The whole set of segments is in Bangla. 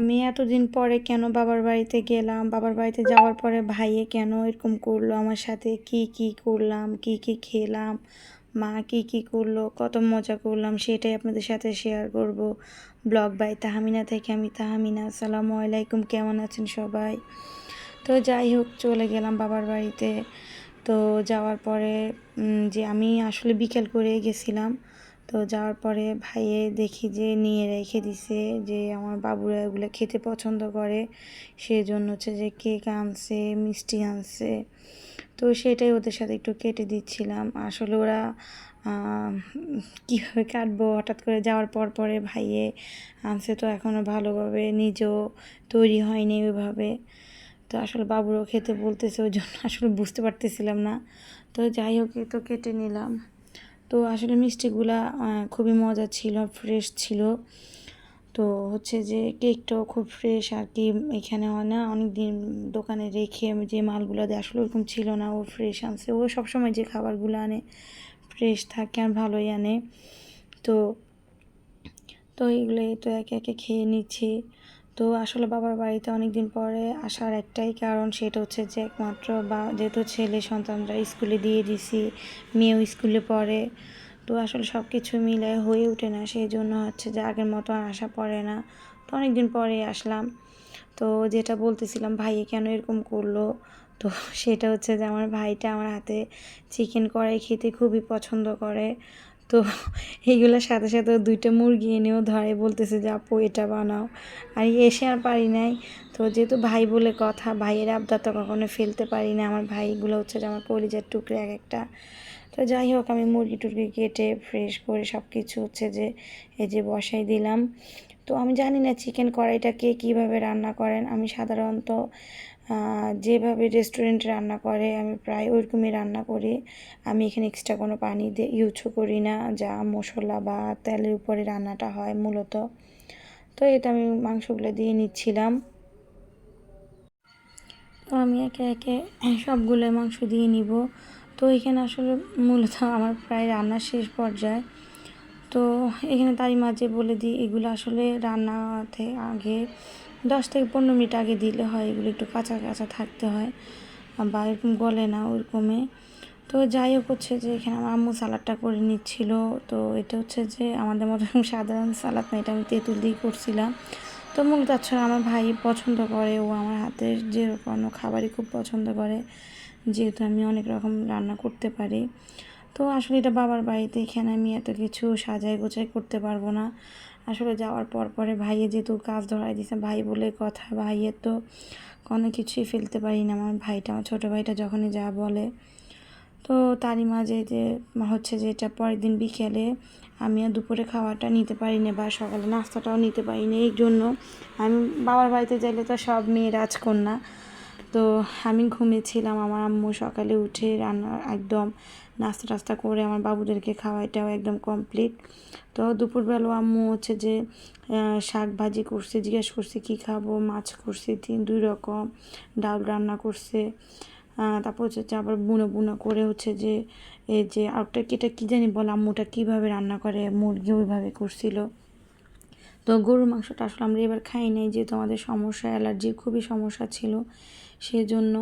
আমি এতদিন পরে কেন বাবার বাড়িতে গেলাম? বাবার বাড়িতে যাওয়ার পরে ভাইয়ে কেন এরকম করল? আমার সাথে কি কি করলাম? কি কি খেলাম? মা কি কি করল? কত মজা করলাম? সেটাই আপনাদের সাথে শেয়ার করব। ব্লগ বাই তাহামিনা থেকে আমি তাহামিনা। আসসালামু আলাইকুম। কেমন আছেন সবাই? তো যাই হোক, চলে গেলাম বাবার বাড়িতে। তো যাওয়ার পরে যে আমি আসলে বিকেল করে গেছিলাম। তো যাওয়ার পরে ভাইয়ে দেখি যে নিয়ে রেখে দিছে যে আমার বাবুরা এগুলো খেতে পছন্দ করে। সেই জন্য হচ্ছে যে কেক আনছে, মিষ্টি আনছে। তো সেটাই ওদের সাথে একটু কেটে দিচ্ছিলাম। আসলে ওরা কীভাবে কাটবো হঠাৎ করে যাওয়ার পর পরে ভাইয়ে আনছে তো এখনও ভালোভাবে নিজেও তৈরি হয়নি ওইভাবে। তো আসলে বাবুরও খেতে বলতেছে, ওই জন্য আসলে বুঝতে পারতেছিলাম না। তো যাই হোক তো কেটে নিলাম। তো আসলে মিষ্টিগুলা খুবই মজা ছিল ফ্রেশ ছিল। তো হচ্ছে যে কেকটাও খুব ফ্রেশ আর কি এখানে হয় না অনেক দিন দোকানে রেখে যে মালগুলো দেয় আসলে ওরকম ছিল না, ও ফ্রেশ আনছে। ও সবসময় যে খাবারগুলো আনে ফ্রেশ থাকে আর ভালোই আনে। তো তো এগুলো তো একে একে খেয়ে নিচ্ছি। তো আসলে বাবার বাড়িতে অনেক দিন পরে আসার একটাই কারণ সেটা হচ্ছে যে একমাত্র বা যেহেতু ছেলে সন্তানরা স্কুলে দিয়ে দিছি, মেয়েও স্কুলে পড়ে, তো আসলে সব কিছু মিলে হয়ে ওঠে না। সেই জন্য হচ্ছে যে আগের মতো আর আসা পড়ে না। তো অনেক দিন পরে আসলাম। তো যেটা বলতেছিলাম ভাইয়ে কেন এরকম করল? তো সেটা হচ্ছে যে আমার ভাইটা আমার হাতে চিকেন কড়াই খেতে খুবই পছন্দ করে। তো এইগুলোর সাথে সাথে দুইটা মুরগি এনেও ধরে, বলতেছে যে, আপু, এটা বানাও। আর এসে আর পারি নাই। তো যেহেতু ভাই বলে কথা, ভাইয়ের আবদার তো কখনো ফেলতে পারি না। আমার ভাইগুলো হচ্ছে যে আমার কলিজার টুকরে এক একটা। তো যাই হোক, আমি মুরগি টুরগি কেটে ফ্রেশ করে সব কিছু হচ্ছে যে এই যে বসাই দিলাম। তো আমি জানি না চিকেন কড়াইটা কে কীভাবে রান্না করেন। আমি সাধারণত যেভাবে রেস্টুরেন্টে রান্না করে, আমি প্রায় ওইরকমই রান্না করি। আমি এখানে এক্সট্রা কোনো পানি দিয়ে ইউজও করি না, যা মশলা বা তেলের উপরে রান্নাটা হয় মূলত। তো এটা আমি মাংসগুলো দিয়ে নিচ্ছিলাম। তো আমি একে একে সবগুলো মাংস দিয়ে নিব। তো এখানে আসলে মূলত আমার প্রায় রান্নার শেষ পর্যায়ে। তো এখানে তারই মাঝে বলে দিই, এগুলো আসলে রান্নাতে আগে দশ থেকে পনেরো মিনিট আগে দিলে হয়, এগুলো একটু কাঁচা কাঁচা থাকতে হয়, বা এরকম গলে না ওরকমে। তো যাই হোক হচ্ছে যে এখানে আমার আম্মু সালাডটা করে নিচ্ছিল, তো এটা হচ্ছে যে আমাদের মতো সাধারণ সালাদ না, এটা আমি তেঁতুল দিয়ে করছিলাম। তো মূলত তাছাড়া আমার ভাই পছন্দ করে, ও আমার হাতের যে কোনো খাবারই খুব পছন্দ করে, যেহেতু আমি অনেক রকম রান্না করতে পারি। তো আসলে এটা বাবার বাড়িতে এখানে আমি এত কিছু সাজাই গোছাই করতে পারব না। আসলে যাওয়ার পর পরে ভাইয়ে যেহেতু কাজ ধরাই দিছে, ভাই বলে কথা ভাইয়ের তো কোনো কিছুই ফেলতে পারি না। আমার ভাইটা, আমার ছোটো ভাইটা যখনই যা বলে। তো তারই মাঝে যে হচ্ছে যে এটা পরের দিন বিকেলে আমি আর দুপুরে খাওয়াটা নিতে পারি না বা সকালে নাস্তাটাও নিতে পারি না, এই জন্য আমি বাবার বাড়িতে যাইলে তো সব মেয়ে রাজকন্যা। তো আমি ঘুমিয়েছিলাম, আমার আম্মু সকালে উঠে রান্না একদম নাস্তা টাস্তা করে আমার বাবুদেরকে খাওয়াইটাও একদম কমপ্লিট তো দুপুরবেলাও আম্মু হচ্ছে যে শাক ভাজি করছে, জিজ্ঞেস করছে কী খাব, মাছ করছে, তিন, দুই রকম, ডাল রান্না করছে। তারপর হচ্ছে যে আবার বুনো বুনো করে হচ্ছে যে এই যে আরেকটা এটা কী জানি বল আম্মুটা কীভাবে রান্না করে মুরগি ওইভাবে করছিল। তো গরুর মাংসটা আসলে আমরা এবার খাই নাই, যেহেতু আমাদের সমস্যা অ্যালার্জির খুবই সমস্যা ছিল সেজন্য।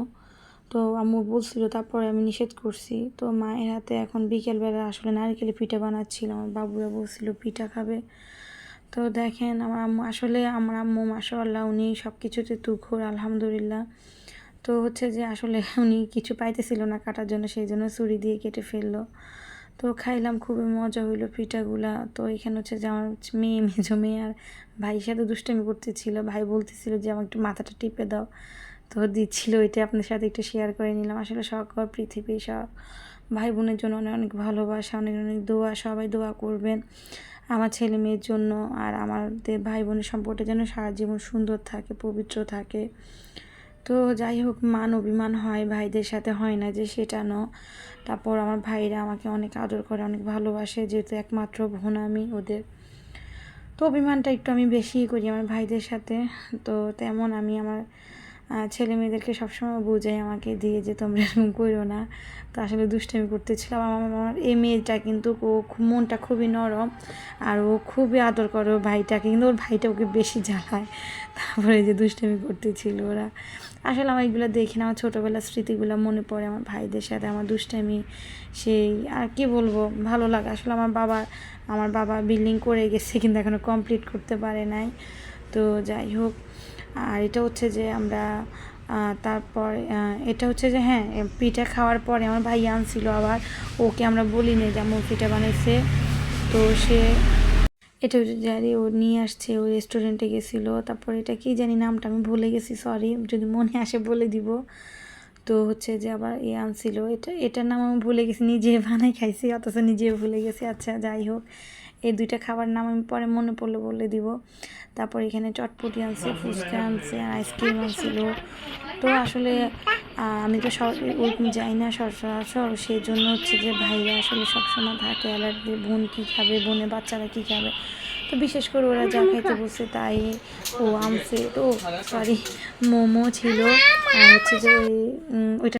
তো আম্মু বলছিল, তারপরে আমি নিষেধ করছি। তো মায়ের হাতে এখন বিকেলবেলা আসলে নারকেলের পিঠা বানাচ্ছিল। আমার বাবুরা বলছিল, পিঠা খাবে। তো দেখেন আমার আম্মু, আসলে আমার আম্মু মাসাল্লাহ উনি সব কিছুতে তুখোর, আলহামদুলিল্লাহ। তো হচ্ছে যে আসলে উনি কিছু পাইতেছিল না কাটার জন্য, সেই জন্য ছুরি দিয়ে কেটে ফেলল। তো খাইলাম, খুবই মজা হইল পিঠাগুলা। তো এখানে হচ্ছে যে আমার মেয়ে, মেজো মেয়ে আর ভাইয়ের সাথে দুষ্টামি করতেছিল। ভাই বলতেছিল যে আমার একটু মাথাটা টিপে দাও। তো দিচ্ছিল ওইটা আপনার সাথে একটু শেয়ার করে নিলাম। আসলে সকল পৃথিবী, সব ভাই বোনের জন্য অনেক অনেক ভালোবাসা, অনেক অনেক দোয়া, সবাই দোয়া করবেন আমার ছেলে মেয়ের জন্য আর আমাদের ভাই বোনের সম্পর্কটা যেন সারা জীবন সুন্দর থাকে, পবিত্র থাকে। তো যাই হোক, মান অভিমান হয়, ভাইদের সাথে হয় না যে সেটা ন তারপর আমার ভাইরা আমাকে অনেক আদর করে, অনেক ভালোবাসে, যেহেতু একমাত্র বোন আমি ওদের। তো অভিমানটা একটু আমি বেশিই করি আমার ভাইদের সাথে। তো তেমন আমি আমার ছেলে মেয়েদেরকে সবসময় বোঝাই, আমাকে দিয়ে যে তোমরা এরকম করো না। তো আসলে দুষ্টামি করতেছিলাম। আমার আমার এই মেয়েটা কিন্তু ও মনটা খুবই নরম আর ও খুবই আদর করে ভাইটাকে, কিন্তু ওর ভাইটা ওকে বেশি জ্বালায়। তারপরে যে দুষ্টামি করতেছিল ওরা। আসলে আমার এগুলো দেখে না। আমার ছোটোবেলার স্মৃতিগুলো মনে পড়ে আমার ভাইদের সাথে আমার দুষ্টামি। সেই আর কি বলব, ভালো লাগে। আসলে আমার বাবা আমার বাবা বিল্ডিং করে গেছে, কিন্তু এখনও কমপ্লিট করতে পারে নাই। তো যাই হোক, আর এটা হচ্ছে যে আমরা তারপর এটা হচ্ছে যে হ্যাঁ পিঠা খাওয়ার পরে আমার ভাই আনছিল আবার, ওকে আমরা বলি নি যে আম্মু পিঠা বানাইছে। তো সে, এটা হচ্ছে ও নিয়ে আসছে, ও রেস্টুরেন্টে গেছিল, তারপর এটা কি জানি নামটা আমি ভুলে গেছি সরি যদি মনে আসে বলে দিব। তো হচ্ছে যে আবার এ আনছিল, এটা, এটার নাম আমি ভুলে গেছি, নিজে বানাই খাইছি, অথচ নিজে ভুলে গেছি আচ্ছা যাই হোক। এই দুইটা খাবার নাম আমি পরে মনে পড়লে বলে দিব। তারপর এখানে চটপটি আনছে, ফুচকা আনছে আইসক্রিম আনছিল। তো আসলে আমি তো সব ওরকম যাই না সচরাচর। সেই জন্য হচ্ছে যে ভাইরা আসলে সবসময় থাকে অ্যালার্জি, বোন কী খাবে, বোনের বাচ্চারা কী খাবে। তো বিশেষ করে ওরা যা খাইতে বলছে তাই ও আনছে। তো সরি মোমো ছিল। হচ্ছে যে ওই ওইটা